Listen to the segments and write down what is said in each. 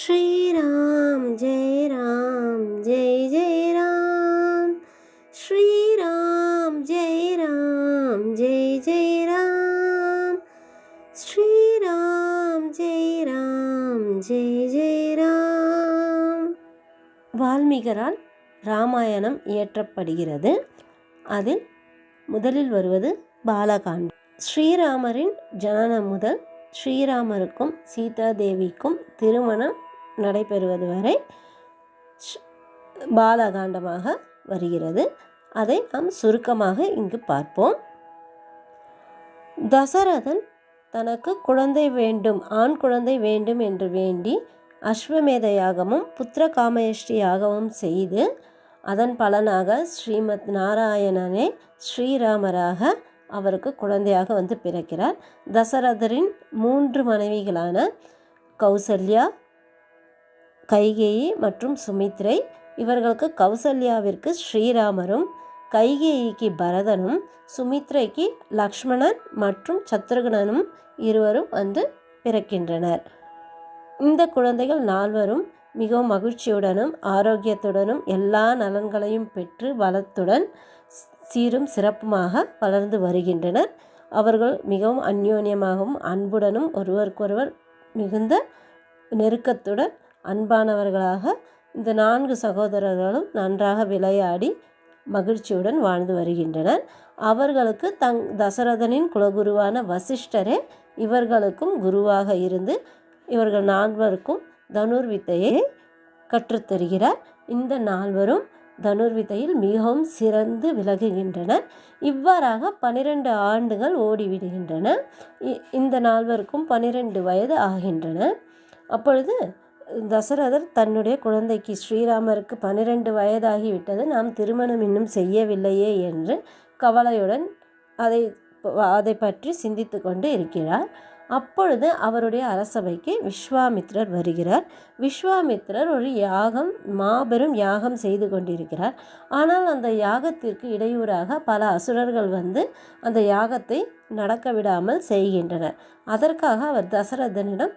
ஸ்ரீராம் ஜெய ராம் ஜெய ஜெய ராம் ஸ்ரீராம் ஜெய ராம் ஜெய ஜெய ராம் ஸ்ரீராம் ஜெய ராம் ஜெய ஜெய ராம் வால்மீகரால் ராமாயணம் இயற்றப்படுகிறது. அதில் முதலில் வருவது பாலகாண்டம். ஸ்ரீராமரின் ஜனனம் முதல் ஸ்ரீராமருக்கும் சீதா தேவிக்கும் திருமணம் நடைபெறுவது வரை பாலகாண்டமாக வருகிறது. அதை நாம் சுருக்கமாக இங்கு பார்ப்போம். தசரதன் தனக்கு குழந்தை வேண்டும் ஆண் குழந்தை வேண்டும் என்று வேண்டி அஸ்வமேத யாகமும் புத்திர காமயஷ்டி யாகமும் செய்து அதன் பலனாக ஸ்ரீமத் நாராயணனே ஸ்ரீராமராக அவருக்கு குழந்தையாக வந்து பிறக்கிறார். தசரதரின் மூன்று மனைவிகளான கௌசல்யா கைகேயி மற்றும் சுமித்ரை. இவர்களுக்கு கௌசல்யாவிற்கு ஸ்ரீராமரும் கைகேயிக்கு பரதனும் சுமித்ரைக்கு லக்ஷ்மணன் மற்றும் சத்ருகனனும் இருவரும் வந்து பிறக்கின்றனர். இந்த குழந்தைகள் நால்வரும் மிகவும் மகிழ்ச்சியுடனும் ஆரோக்கியத்துடனும் எல்லா நலன்களையும் பெற்று வளத்துடன் சீரும் சிறப்புமாக வளர்ந்து வருகின்றனர். அவர்கள் மிகவும் அந்யோன்யமாகவும் அன்புடனும் ஒருவருக்கொருவர் மிகுந்த நெருக்கத்துடன் அன்பானவர்களாக இந்த நான்கு சகோதரர்களும் நன்றாக விளையாடி மகிழ்ச்சியுடன் வாழ்ந்து வருகின்றனர். அவர்களுக்கு தங் தசரதனின் குலகுருவான வசிஷ்டரே இவர்களுக்கும் குருவாக இருந்து இவர்கள் நால்வருக்கும் தனுர்வித்தையை கற்றுத்தருகிறார். இந்த நால்வரும் தனுர்வித்தையில் மிகவும் சிறந்து விலகுகின்றனர் இவ்வாறாக பனிரெண்டு ஆண்டுகள் ஓடிவிடுகின்றன. இ- இந்த நால்வருக்கும் பனிரெண்டு வயது ஆகின்றன. அப்பொழுது தசரதர் தன்னுடைய குழந்தைக்கு ஸ்ரீராமருக்கு பன்னிரண்டு வயதாகிவிட்டது. நாம் திருமணம் இன்னும் செய்யவில்லையே என்று கவலையுடன் அதை அதை பற்றி சிந்தித்து கொண்டு இருக்கிறார். அப்பொழுது அவருடைய அரசவைக்கு விஸ்வாமித்ரர் வருகிறார். விஸ்வாமித்ரர் ஒரு யாகம் மாபெரும் யாகம் செய்து கொண்டிருக்கிறார். ஆனால் அந்த யாகத்திற்கு இடையூறாக பல அசுரர்கள் வந்து அந்த யாகத்தை நடக்க விடாமல் செய்கின்றனர். அதற்காக அவர் தசரதனிடம்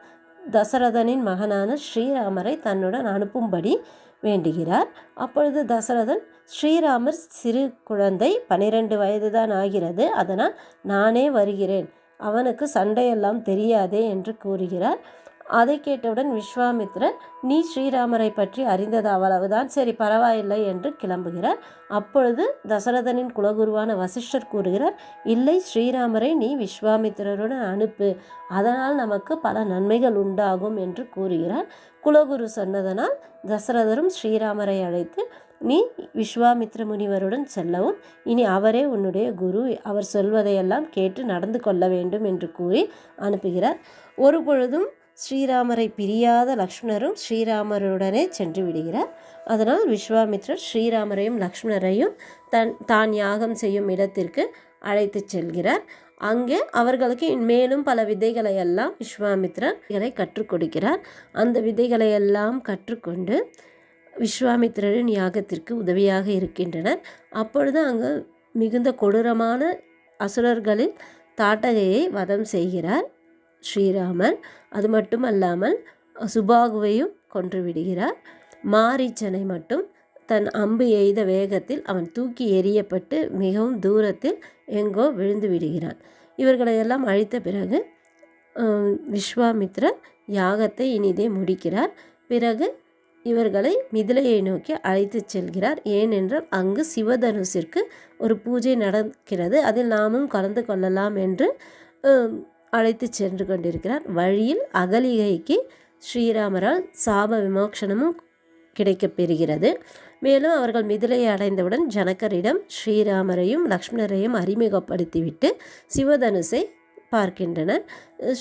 தசரதனின் மகனான ஸ்ரீராமரை தன்னுடன் அனுப்பும்படி வேண்டுகிறார். அப்பொழுது தசரதன் ஸ்ரீராமர் சிறு குழந்தை பனிரெண்டு வயதுதான் ஆகிறது. அதனால் நானே வருகிறேன். அவனுக்கு சண்டையெல்லாம் தெரியாதே என்று கூறுகிறார். அதை கேட்டவுடன் விஸ்வாமித்ரன் நீ ஸ்ரீராமரை பற்றி அறிந்தது அவ்வளவுதான். சரி பரவாயில்லை என்று கிளம்புகிறார். அப்பொழுது தசரதனின் குலகுருவான வசிஷ்டர் கூறுகிறார் இல்லை ஸ்ரீராமரை நீ விஸ்வாமித்திரருடன் அனுப்பு. அதனால் நமக்கு பல நன்மைகள் உண்டாகும் என்று கூறுகிறார். குலகுரு சொன்னதனால் தசரதரும் ஸ்ரீராமரை அழைத்து நீ விஸ்வாமித்ர முனிவருடன் செல்லவும். இனி அவரே உன்னுடைய குரு. அவர் சொல்வதையெல்லாம் கேட்டு நடந்து கொள்ள வேண்டும் என்று கூறி அனுப்புகிறார். ஒரு பொழுதும் ஸ்ரீராமரை பிரியாத லக்ஷ்மணரும் ஸ்ரீராமருடனே சென்று விடுகிறார். அதனால் விஸ்வாமித்ரர் ஸ்ரீராமரையும் லக்ஷ்மணரையும் தன் தான் யாகம் செய்யும் இடத்திற்கு அழைத்து செல்கிறார். அங்கே அவர்களுக்கு மேலும் பல விதைகளை எல்லாம் விஸ்வாமித்ரர்களை கற்றுக் கொடுக்கிறார். அந்த விதைகளை எல்லாம் கற்றுக்கொண்டு விஸ்வாமித்ரரின் யாகத்திற்கு உதவியாக இருக்கின்றனர். அப்பொழுது அங்கு மிகுந்த கொடூரமான அசுரர்களின் தாட்டகையை வதம் செய்கிறார். ஸ்ரீராமர் அது மட்டும் அல்லாமல் சுபாகுவையும் கொன்று விடுகிறார். மாரீச்சனை மட்டும் தன் அம்பு எய்த வேகத்தில் அவன் தூக்கி எறியப்பட்டு மிகவும் தூரத்தில் எங்கோ விழுந்து விடுகிறான். இவர்களையெல்லாம் அழித்த பிறகு விஸ்வாமித்ரர் யாகத்தை இனிதே முடிக்கிறார். பிறகு இவர்களை மிதிலையை நோக்கி அழைத்துச் செல்கிறார். ஏனென்றால் அங்கு சிவதனுசிற்கு ஒரு பூஜை நடக்கிறது. அதில் நாமும் கலந்து கொள்ளலாம் என்று அழைத்து சென்று கொண்டிருக்கிறார். வழியில் அகலிகைக்கு ஸ்ரீராமரால் சாப விமோக்ஷனமும் கிடைக்கப் பெறுகிறது. மேலும் அவர்கள் மிதிலையை அடைந்தவுடன் ஜனகரிடம் ஸ்ரீராமரையும் லக்ஷ்மணரையும் அறிமுகப்படுத்திவிட்டு சிவதனுசை பார்க்கின்றனர்.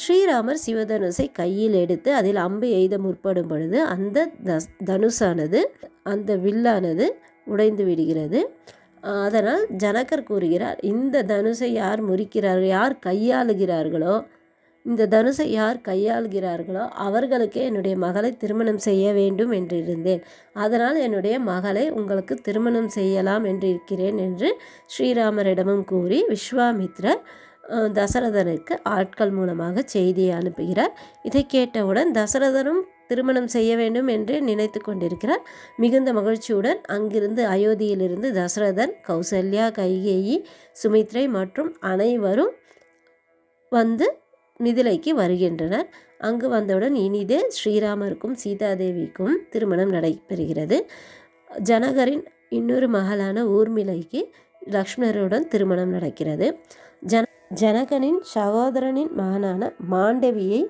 ஸ்ரீராமர் சிவதனுசை கையில் எடுத்து அதில் அம்பு எய்த முற்படும் பொழுது அந்த தஸ் தனுசானது அந்த வில்லானது உடைந்து விடுகிறது. அதனால் ஜனகர் கூறுகிறார் இந்த தனுசை யார் முறிக்கிறார்கள் யார் கையாளுகிறார்களோ இந்த தனுசை யார் கையாளுகிறார்களோ அவர்களுக்கே என்னுடைய மகளை திருமணம் செய்ய வேண்டும் என்று இருந்தேன் அதனால் என்னுடைய மகளை உங்களுக்கு திருமணம் செய்யலாம் என்று இருக்கிறேன் என்று ஸ்ரீராமரிடமும் கூறி விஸ்வாமித்ரர் தசரதனுக்கு ஆட்கள் மூலமாக செய்தியை அனுப்புகிறார். இதை கேட்டவுடன் தசரதனும் திருமணம் செய்ய வேண்டும் என்று நினைத்து கொண்டிருக்கிறார். மிகுந்த மகிழ்ச்சியுடன் அங்கிருந்து அயோத்தியிலிருந்து தசரதன் கௌசல்யா கைகேயி சுமித்ரை மற்றும் அனைவரும் வந்து மிதிலைக்கு வருகின்றனர். அங்கு வந்தவுடன் இனிதே ஸ்ரீராமருக்கும் சீதாதேவிக்கும் திருமணம் நடைபெறுகிறது. ஜனகரின் இன்னொரு மகளான ஊர்மிளைக்கு லக்ஷ்மணருடன் திருமணம் நடக்கிறது. ஜன ஜனகனின் சகோதரனின் மகனான மாண்டவியை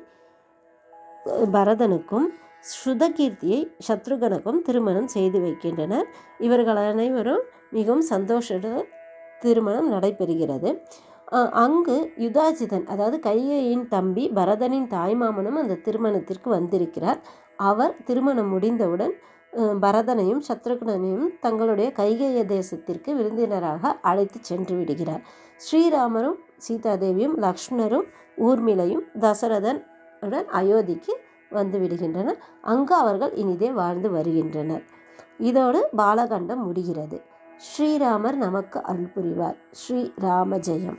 பரதனுக்கும் ஸ்ருதகீர்த்தியை சத்ருகனுக்கும் திருமணம் செய்து வைக்கின்றனர். இவர்கள் அனைவரும் மிகவும் சந்தோஷத்துடன் திருமணம் நடைபெறுகிறது. அங்கு யுதாஜிதன் அதாவது கைகையின் தம்பி பரதனின் தாய்மாமனும் அந்த திருமணத்திற்கு வந்திருக்கிறார். அவர் திருமணம் முடிந்தவுடன் பரதனையும் சத்ருகனையும் தங்களுடைய கைகேய தேசத்திற்கு விருந்தினராக அழைத்து சென்று விடுகிறார். ஸ்ரீராமரும் சீதாதேவியும் லக்ஷ்மணரும் ஊர்மிளையும் தசரதன் உடன் அயோத்திக்கு வந்து விடுகின்றனர். அங்கு அவர்கள் இனிதே வாழ்ந்து வருகின்றனர். இதோடு பாலகண்டம் முடிகிறது. ஸ்ரீராமர் நமக்கு அருள் புரிவார். ஸ்ரீராம ஜெயம்.